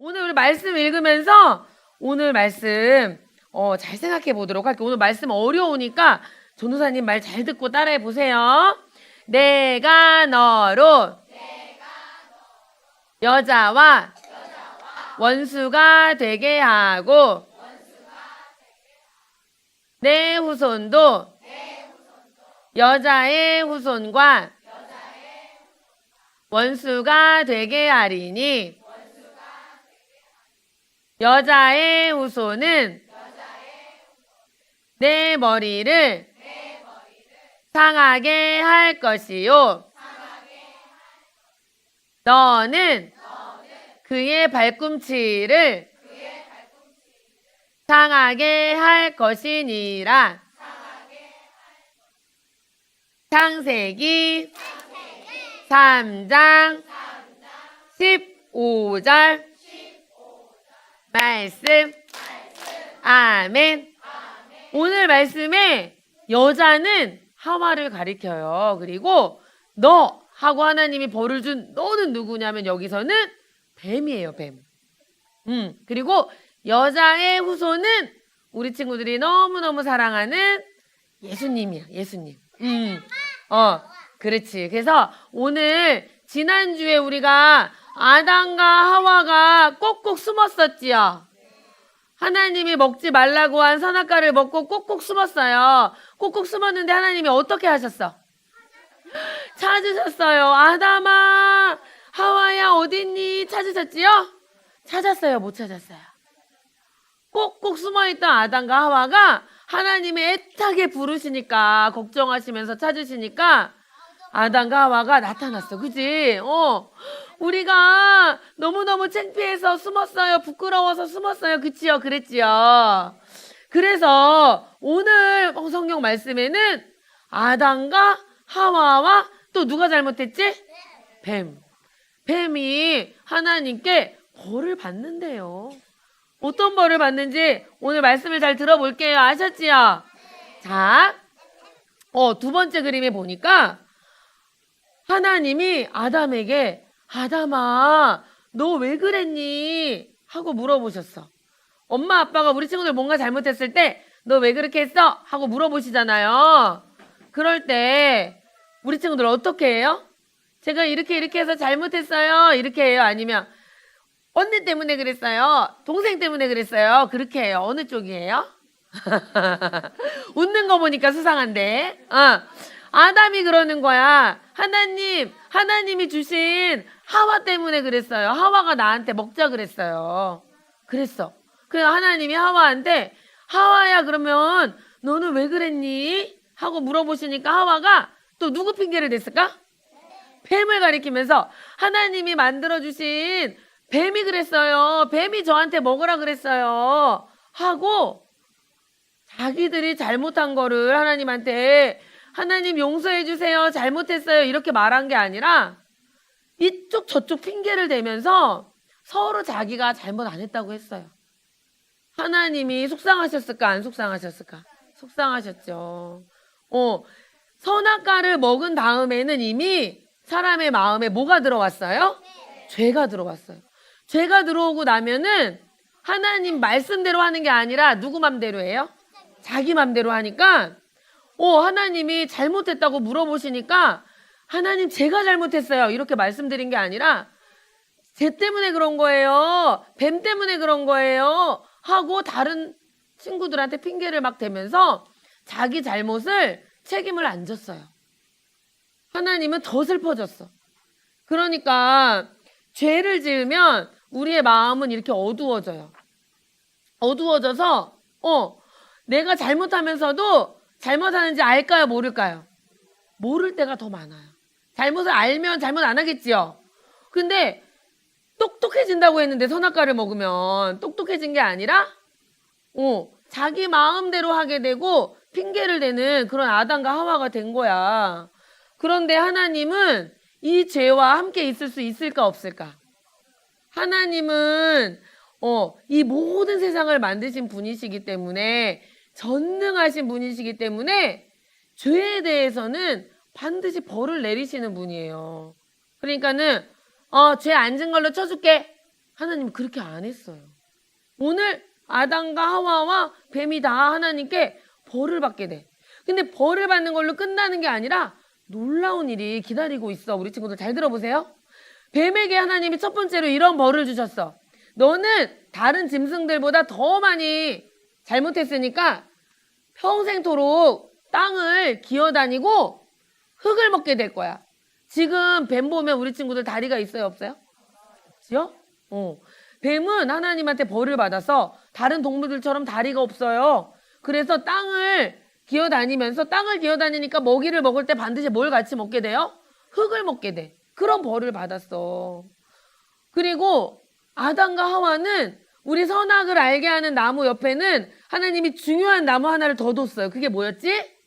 오늘 우리 말씀 읽으면서 오늘 말씀 어, 잘 생각해 보도록 할게요. 오늘 말씀 어려우니까 전도사님 말 잘 듣고 따라해 보세요. 내가 너로 여자와 원수가 되게 하고 내 후손도 여자의 후손과 원수가 되게 하리니 여자의 후손은 내 머리를 상하게 할 것이요. 너는 그의 발꿈치를 상하게 할 것이니라. 창세기 3장 15절 말씀 아멘. 오늘 말씀에 여자는 하와를 가리켜요. 그리고 너 하고 하나님이 벌을 준 너는 누구냐면 여기서는 뱀이에요, 뱀. 음, 그리고 여자의 후손은 우리 친구들이 너무너무 사랑하는 예수님이야, 예수님. 음, 어, 그렇지. 그래서 오늘 지난주에 우리가 아담과 하와가 꼭꼭 숨었었지요. 하나님이 먹지 말라고 한 선악과를 먹고 꼭꼭 숨었어요. 꼭꼭 숨었는데 하나님이 어떻게 하셨어? 찾으셨어요. 아담아, 하와야 어딨니? 찾으셨지요? 찾았어요. 못 찾았어요. 꼭꼭 숨어있던 아담과 하와가 하나님이 애타게 부르시니까 걱정하시면서 찾으시니까 아담과 하와가 나타났어. 그지? 어. 우리가 너무너무 창피해서 숨었어요. 부끄러워서 숨었어요. 그치요? 그랬지요. 그래서 오늘 성경 말씀에는 아담과 하와와 또 누가 잘못했지? 뱀. 뱀이 하나님께 벌을 받는데요. 어떤 벌을 받는지 오늘 말씀을 잘 들어볼게요. 아셨지요? 자, 어, 두 번째 그림에 보니까 하나님이 아담에게 아담아, 너 왜 그랬니? 하고 물어보셨어. 엄마, 아빠가 우리 친구들 뭔가 잘못했을 때, 너 왜 그렇게 했어? 하고 물어보시잖아요. 그럴 때, 우리 친구들 어떻게 해요? 제가 이렇게 이렇게 해서 잘못했어요. 이렇게 해요. 아니면, 언니 때문에 그랬어요. 동생 때문에 그랬어요. 그렇게 해요. 어느 쪽이에요? 웃는 거 보니까 수상한데. 어. 아담이 그러는 거야. 하나님, 하나님이 주신 하와 때문에 그랬어요. 하와가 나한테 먹자 그랬어요. 그랬어. 그래서 하나님이 하와한테 하와야 그러면 너는 왜 그랬니? 하고 물어보시니까 하와가 또 누구 핑계를 댔을까? 뱀을 가리키면서 하나님이 만들어 주신 뱀이 그랬어요. 뱀이 저한테 먹으라 그랬어요. 하고 자기들이 잘못한 거를 하나님한테 하나님 용서해 주세요. 잘못했어요. 이렇게 말한 게 아니라 이쪽 저쪽 핑계를 대면서 서로 자기가 잘못 안 했다고 했어요. 하나님이 속상하셨을까 안 속상하셨을까? 속상하셨죠. 어, 선악과를 먹은 다음에는 이미 사람의 마음에 뭐가 들어왔어요? 죄가 들어왔어요. 죄가 들어오고 나면은 하나님 말씀대로 하는 게 아니라 누구 맘대로 해요? 자기 맘대로 하니까 어, 하나님이 잘못했다고 물어보시니까 하나님 제가 잘못했어요. 이렇게 말씀드린 게 아니라 쟤 때문에 그런 거예요. 뱀 때문에 그런 거예요. 하고 다른 친구들한테 핑계를 막 대면서 자기 잘못을 책임을 안 졌어요. 하나님은 더 슬퍼졌어. 그러니까 죄를 지으면 우리의 마음은 이렇게 어두워져요. 어두워져서 어 내가 잘못하면서도 잘못하는지 알까요, 모를까요? 모를 때가 더 많아요. 잘못을 알면 잘못 안 하겠지요. 근데 똑똑해진다고 했는데 선악과를 먹으면 똑똑해진 게 아니라 어, 자기 마음대로 하게 되고 핑계를 대는 그런 아담과 하와가 된 거야. 그런데 하나님은 이 죄와 함께 있을 수 있을까 없을까? 하나님은 어, 이 모든 세상을 만드신 분이시기 때문에 전능하신 분이시기 때문에 죄에 대해서는 반드시 벌을 내리시는 분이에요. 그러니까는 어, 죄 앉은 걸로 쳐줄게 하나님은 그렇게 안 했어요. 오늘 아담과 하와와 뱀이 다 하나님께 벌을 받게 돼. 근데 벌을 받는 걸로 끝나는 게 아니라 놀라운 일이 기다리고 있어. 우리 친구들 잘 들어보세요. 뱀에게 하나님이 첫 번째로 이런 벌을 주셨어. 너는 다른 짐승들보다 더 많이 잘못했으니까 평생토록 땅을 기어다니고 흙을 먹게 될 거야. 지금 뱀 보면 우리 친구들 다리가 있어요, 없어요? 없지요? 어. 뱀은 하나님한테 벌을 받아서 다른 동물들처럼 다리가 없어요. 그래서 땅을 기어다니면서 땅을 기어다니니까 먹이를 먹을 때 반드시 뭘 같이 먹게 돼요? 흙을 먹게 돼. 그런 벌을 받았어. 그리고 아담과 하와는 우리 선악을 알게 하는 나무 옆에는 하나님이 중요한 나무 하나를 더 뒀어요. 그게 뭐였지?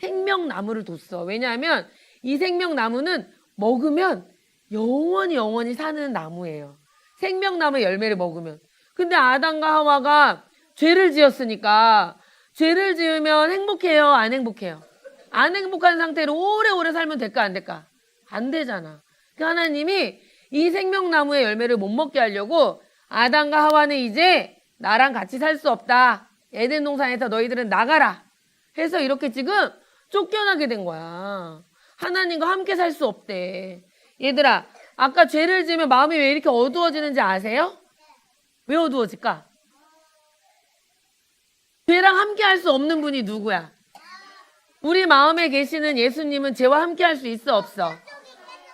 생명나무를 뒀어. 왜냐하면 이 생명나무는 먹으면 영원히 영원히 사는 나무예요. 생명나무 열매를 먹으면. 근데 아담과 하와가 죄를 지었으니까 죄를 지으면 행복해요? 안 행복해요? 안 행복한 상태로 오래오래 살면 될까 안 될까? 안 되잖아. 그 하나님이 이 생명나무의 열매를 못 먹게 하려고 아담과 하와는 이제 나랑 같이 살 수 없다. 에덴 동산에서 너희들은 나가라. 해서 이렇게 지금 쫓겨나게 된 거야. 하나님과 함께 살 수 없대. 얘들아, 아까 죄를 지으면 마음이 왜 이렇게 어두워지는지 아세요? 왜 어두워질까? 죄랑 함께 할 수 없는 분이 누구야? 우리 마음에 계시는 예수님은 죄와 함께 할 수 있어, 없어?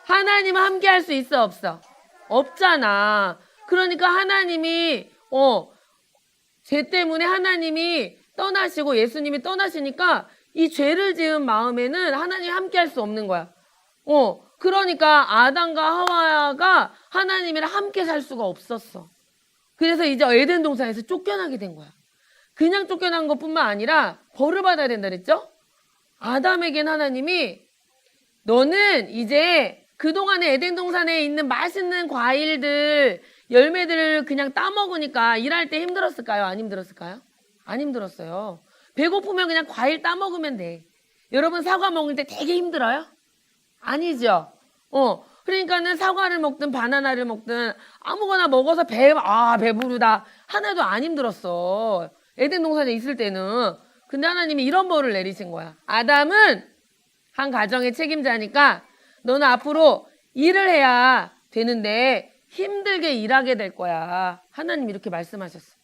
하나님은 함께 할 수 있어, 없어? 없잖아. 그러니까 하나님이, 어, 죄 때문에 하나님이 떠나시고 예수님이 떠나시니까 이 죄를 지은 마음에는 하나님이 함께 할 수 없는 거야. 어, 그러니까 아담과 하와가 하나님이랑 함께 살 수가 없었어. 그래서 이제 에덴 동산에서 쫓겨나게 된 거야. 그냥 쫓겨난 것뿐만 아니라 벌을 받아야 된다 그랬죠? 아담에겐 하나님이 너는 이제 그동안에 에덴 동산에 있는 맛있는 과일들, 열매들을 그냥 따먹으니까 일할 때 힘들었을까요? 안 힘들었을까요? 안 힘들었어요. 배고프면 그냥 과일 따먹으면 돼. 여러분 사과 먹을 때 되게 힘들어요? 아니죠. 어. 그러니까는 사과를 먹든 바나나를 먹든 아무거나 먹어서 배, 아, 배부르다. 하나도 안 힘들었어. 에덴 동산에 있을 때는. 근데 하나님이 이런 벌을 내리신 거야. 아담은 한 가정의 책임자니까 너는 앞으로 일을 해야 되는데 힘들게 일하게 될 거야. 하나님 이렇게 말씀하셨어.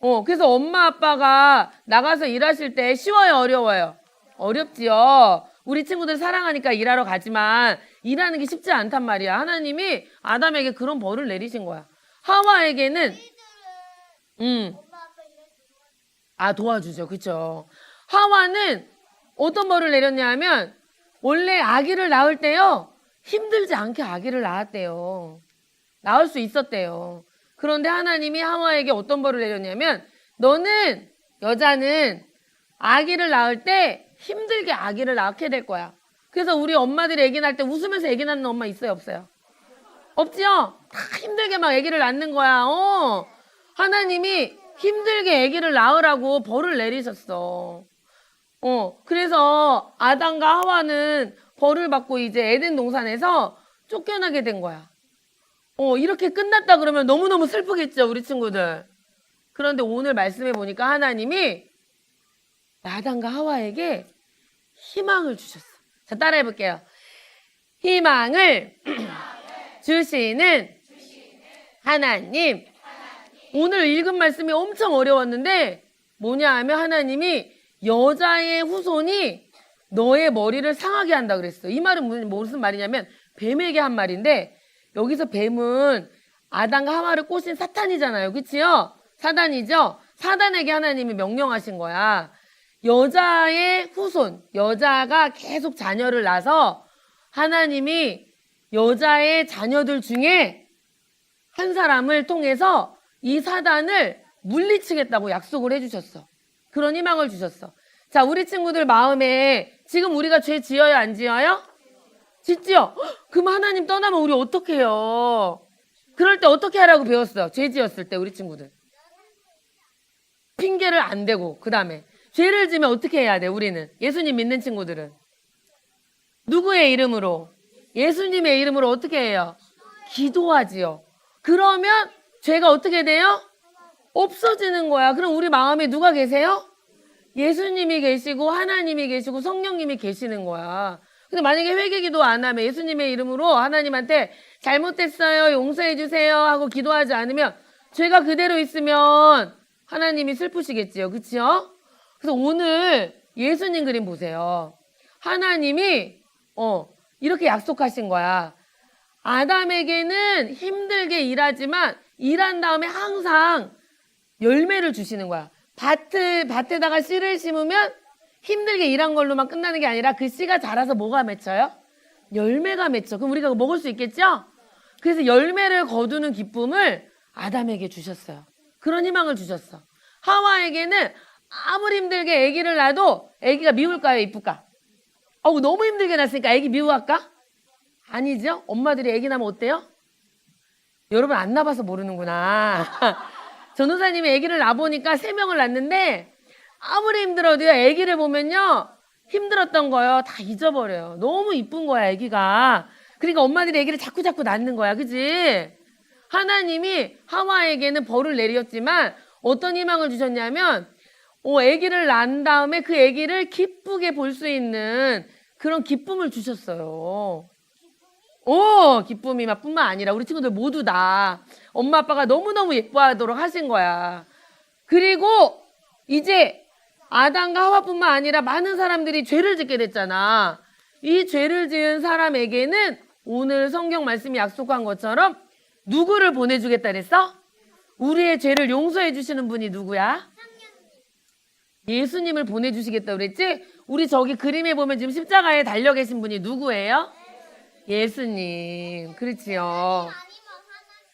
어, 그래서 엄마 아빠가 나가서 일하실 때 쉬워요, 어려워요? 어렵지요. 우리 친구들 사랑하니까 일하러 가지만 일하는 게 쉽지 않단 말이야. 하나님이 아담에게 그런 벌을 내리신 거야. 하와에게는 음. 아, 도와주죠. 그쵸. 하와는 어떤 벌을 내렸냐면, 원래 아기를 낳을 때요, 힘들지 않게 아기를 낳았대요. 낳을 수 있었대요. 그런데 하나님이 하와에게 어떤 벌을 내렸냐면, 너는, 여자는 아기를 낳을 때 힘들게 아기를 낳게 될 거야. 그래서 우리 엄마들이 아기 낳을 때 웃으면서 아기 낳는 엄마 있어요, 없어요? 없지요? 다 힘들게 막 아기를 낳는 거야. 어. 하나님이 힘들게 아기를 낳으라고 벌을 내리셨어. 어, 그래서 아담과 하와는 벌을 받고 이제 에덴 동산에서 쫓겨나게 된 거야. 어, 이렇게 끝났다 그러면 너무너무 슬프겠죠, 우리 친구들. 그런데 오늘 말씀해 보니까 하나님이 아담과 하와에게 희망을 주셨어. 자, 따라해 볼게요. 희망을 주시는 하나님. 오늘 읽은 말씀이 엄청 어려웠는데 뭐냐 하면 하나님이 여자의 후손이 너의 머리를 상하게 한다 그랬어. 이 말은 무슨, 말이냐면 뱀에게 한 말인데 여기서 뱀은 아담과 하와를 꼬신 사탄이잖아요. 그치요? 사단이죠? 사단에게 하나님이 명령하신 거야. 여자의 후손, 여자가 계속 자녀를 낳아서 하나님이 여자의 자녀들 중에 한 사람을 통해서 이 사단을 물리치겠다고 약속을 해주셨어. 그런 희망을 주셨어. 자, 우리 친구들 마음에 지금 우리가 죄 지어요, 안 지어요? 짓지요? 헉, 그럼 하나님 떠나면 우리 어떻게 해요? 그럴 때 어떻게 하라고 배웠어? 죄 지었을 때 우리 친구들. 핑계를 안 대고, 그 다음에. 죄를 지면 어떻게 해야 돼, 우리는? 예수님 믿는 친구들은. 누구의 이름으로? 예수님의 이름으로 어떻게 해요? 기도하지요. 그러면 죄가 어떻게 돼요? 없어지는 거야. 그럼 우리 마음에 누가 계세요? 예수님이 계시고 하나님이 계시고 성령님이 계시는 거야. 근데 만약에 회개 기도 안 하면 예수님의 이름으로 하나님한테 잘못했어요, 용서해 주세요 하고 기도하지 않으면 죄가 그대로 있으면 하나님이 슬프시겠지요. 그치요? 그래서 오늘 예수님 그림 보세요. 하나님이 어 이렇게 약속하신 거야. 아담에게는 힘들게 일하지만 일한 다음에 항상 열매를 주시는 거야. 밭을, 밭에다가 씨를 심으면 힘들게 일한 걸로만 끝나는 게 아니라 그 씨가 자라서 뭐가 맺혀요? 열매가 맺혀. 그럼 우리가 먹을 수 있겠죠? 그래서 열매를 거두는 기쁨을 아담에게 주셨어요. 그런 희망을 주셨어. 하와에게는 아무리 힘들게 아기를 낳아도 아기가 미울까요? 이쁠까? 어우, 너무 힘들게 낳았으니까 아기 미워할까? 아니죠? 엄마들이 아기 낳으면 어때요? 여러분 안 낳아봐서 모르는구나. 전호사님이 아기를 낳아보니까 세 명을 낳는데 아무리 힘들어도요 아기를 보면요 힘들었던 거요 다 잊어버려요. 너무 이쁜 거야 아기가. 그러니까 엄마들이 아기를 자꾸 자꾸 낳는 거야, 그지? 하나님이 하와에게는 벌을 내렸지만 어떤 희망을 주셨냐면 어, 아기를 낳은 다음에 그 아기를 기쁘게 볼 수 있는 그런 기쁨을 주셨어요. 오, 기쁨이 막 뿐만 아니라 우리 친구들 모두 다 엄마 아빠가 너무너무 예뻐하도록 하신 거야. 그리고 이제 아담과 하와뿐만 아니라 많은 사람들이 죄를 짓게 됐잖아. 이 죄를 지은 사람에게는 오늘 성경 말씀이 약속한 것처럼 누구를 보내주겠다 그랬어? 우리의 죄를 용서해 주시는 분이 누구야? 예수님을 보내주시겠다 그랬지? 우리 저기 그림에 보면 지금 십자가에 달려 계신 분이 누구예요? 예수님. 그렇지요.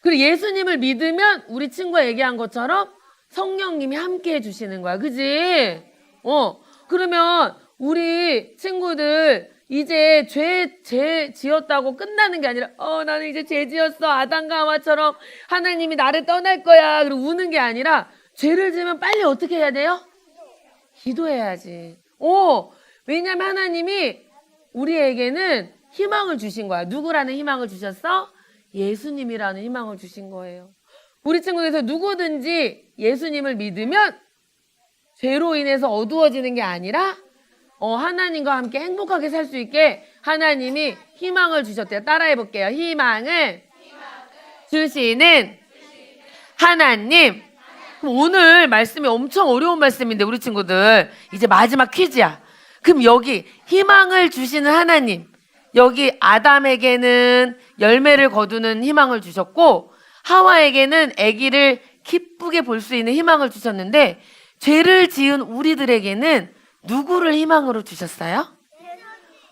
그리고 예수님을 믿으면 우리 친구가 얘기한 것처럼 성령님이 함께 해주시는 거야. 그지? 어. 그러면 우리 친구들 이제 죄, 죄 지었다고 끝나는 게 아니라, 어, 나는 이제 죄 지었어. 아담과 하와처럼 하나님이 나를 떠날 거야. 그리고 우는 게 아니라 죄를 지으면 빨리 어떻게 해야 돼요? 기도해야지. 오, 왜냐면 하나님이 우리에게는 희망을 주신 거야. 누구라는 희망을 주셨어? 예수님이라는 희망을 주신 거예요. 우리 친구들에서 누구든지 예수님을 믿으면 죄로 인해서 어두워지는 게 아니라 어, 하나님과 함께 행복하게 살 수 있게 하나님이 희망을 주셨대요. 따라해 볼게요. 희망을 주시는 하나님. 그럼 오늘 말씀이 엄청 어려운 말씀인데 우리 친구들 이제 마지막 퀴즈야. 그럼 여기 희망을 주시는 하나님. 여기 아담에게는 열매를 거두는 희망을 주셨고 하와에게는 아기를 기쁘게 볼 수 있는 희망을 주셨는데 죄를 지은 우리들에게는 누구를 희망으로 주셨어요?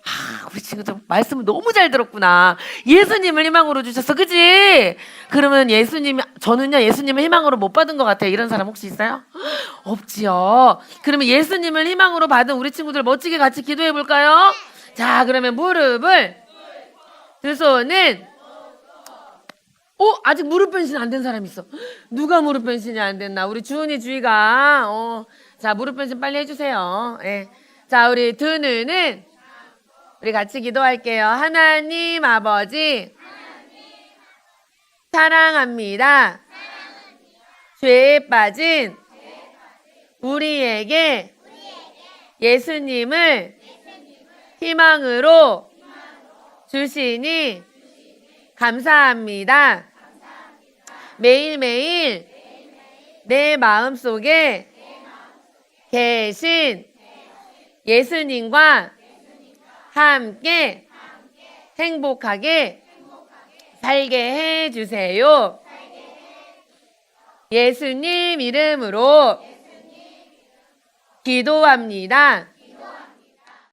아, 우리 친구들 말씀을 너무 잘 들었구나. 예수님을 희망으로 주셨어. 그지? 그러면 예수님, 저는요, 예수님을 희망으로 못 받은 것 같아요. 이런 사람 혹시 있어요? 없지요. 그러면 예수님을 희망으로 받은 우리 친구들 멋지게 같이 기도해 볼까요? 자, 그러면 무릎을 두 손은 어, 아직 무릎 변신 안 된 사람 있어. 누가 무릎 변신이 안 됐나? 우리 주은이 주희가 어, 자, 무릎 변신 빨리 해주세요. 예. 자, 우리 두 눈은 우리 같이 기도할게요. 하나님 아버지 사랑합니다. 죄에 빠진 우리에게 예수님을 희망으로 주시니 감사합니다. 매일매일 내 마음속에 계신 예수님과 함께 행복하게 살게 해 주세요. 예수님 이름으로 기도합니다.